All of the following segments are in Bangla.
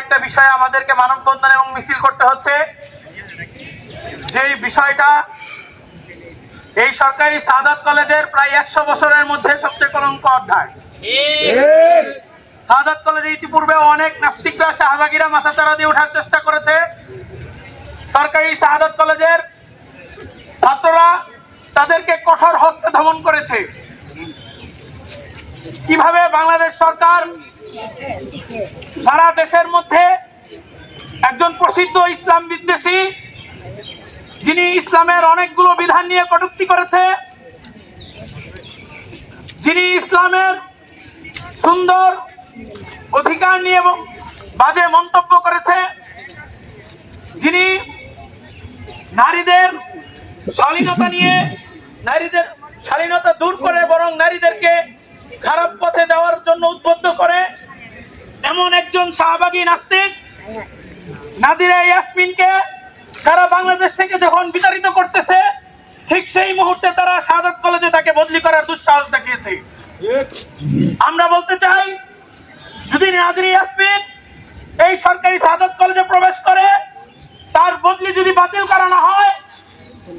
একটা বিষয়ে আমাদেরকে মানববন্ধন এবং মিছিল করতে হচ্ছে। যেই বিষয়টা এই সরকারি সাদাত কলেজের প্রায় একশো বছরের মধ্যে সবচেয়ে কলঙ্ক অধ্যায়। সাদাত কলেজে ইতিপূর্বে অনেক নাস্তিকরা, শাহবাগীরা মাথা চারা দিয়ে ওঠার চেষ্টা করেছে। সরকারি শাহাদাত কলেজের ছাত্ররা তাদেরকে কঠোর হস্তে দমন করেছে। কীভাবে বাংলাদেশ সরকার সারা দেশের মধ্যে একজন প্রসিদ্ধ ইসলাম বিদ্বেষী, যিনি ইসলামের অনেকগুলো বিধান নিয়ে কটূক্তি করেছে, যিনি ইসলামের সুন্দর অধিকার নিয়ে বাজে মন্তব্য করেছে, যিনি নারীদের শালীনতা নিয়ে, নারীদের শালীনতা দূর করে বরং নারীদেরকে খারাপ পথে যাওয়ার জন্য উদ্বুদ্ধ করে এমন একজন শাহবাগী নাস্তিক, নাদিরা ইয়াসমিনকে সারা বাংলাদেশ থেকে যখন বিতাড়িত করতেছে, ঠিক সেই মুহূর্তে তারা শাহাদত কলেজে তাকে বদলি করার দুঃসাহস দেখিয়েছে। আমরা বলতে চাই, যদি নাদিরা ইয়াসমিন এই সরকারি সাদত কলেজে প্রবেশ করে, তার বদলি যদি বাতিল করানো হয়,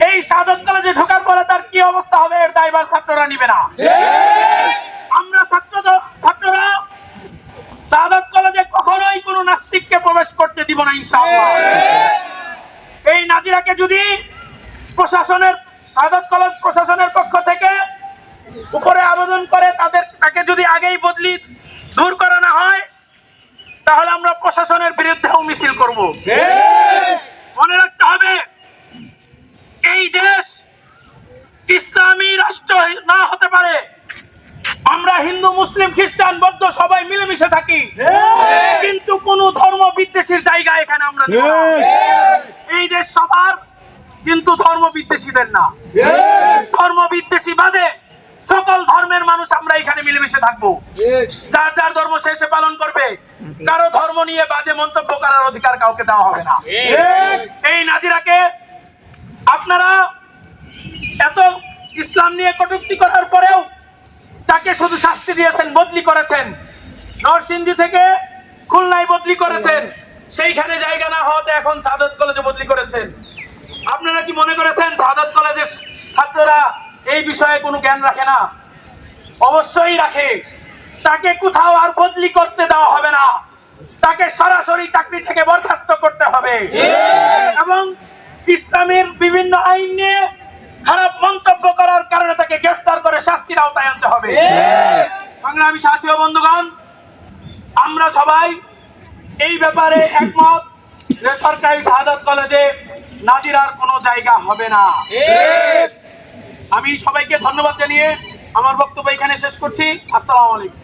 এই সাদত কলেজে ঢোকার পরে তার কি অবস্থা হবে, এর দায়ভার ছাত্ররা নিবে না আমরা ছাত্র ছাত্ররা সাদত কলেজে কখনোই কোনো নাস্তিককে প্রবেশ করতে দিব না ইনশাআল্লাহ এই নাদিরাকে যদি প্রশাসনের, সাদত কলেজ প্রশাসনের পক্ষ থেকে উপরে আবেদন করে তাদের, তাকে যদি আগেই বদলি দূর করানো হয়, তাহলে আমরা প্রশাসনের বিরুদ্ধেও মিছিল করব। মনে রাখতে হবে, এই দেশ ইসলামী রাষ্ট্র না হতে পারে। আমরা হিন্দু, মুসলিম, খ্রিস্টান, বৌদ্ধ সবাই মিলেমিশে থাকি। এই দেশ সবার, কিন্তু ধর্ম বিদ্বেষীদের না। ধর্ম বিদ্বেষী বাদে সকল ধর্মের মানুষ আমরা এখানে মিলেমিশে থাকব। যার যার ধর্ম শেষে পালন করবে। কারও ধর্ম নিয়ে বাজে মন্তব্য করার অধিকার কাউকে দেওয়া হবে না। এই নাদিরাকে আপনারা এত ইসলাম নিয়ে কটুক্তি করার পরেও তাকে শুধু শাস্তি দিয়েছেন, বদলি করেছেন। নরসিংদী থেকে খুলনায় বদলি করেছেন। সেইখানে জায়গা না হওয়াতে এখন সাদত কলেজে বদলি করেছেন। আপনারা কি মনে করেছেন সাদত কলেজের ছাত্ররা এই বিষয়ে কোনো জ্ঞান রাখে না? অবশ্যই রাখে। তাকে কোথাও আর বদলি করতে দেওয়া হবে না। তাকে সরাসরি চাকরি থেকে বরখাস্ত করতে হবে। এবং ইসলামের বিভিন্ন আইন নিয়ে খারাপ মন্তব্য করার কারণে তাকে গ্রেফতার করে শাস্তির আওতায় আনতে হবে। সংগ্রামী ও বন্ধুগণ আমরা সবাই এই ব্যাপারে একমত যে সরকারি শাহাদত কলেজে নাজিরার কোনো জায়গা হবে না। আমি সবাইকে ধন্যবাদ জানিয়ে আমার বক্তব্য এখানে শেষ করছি। আসসালামু আলাইকুম।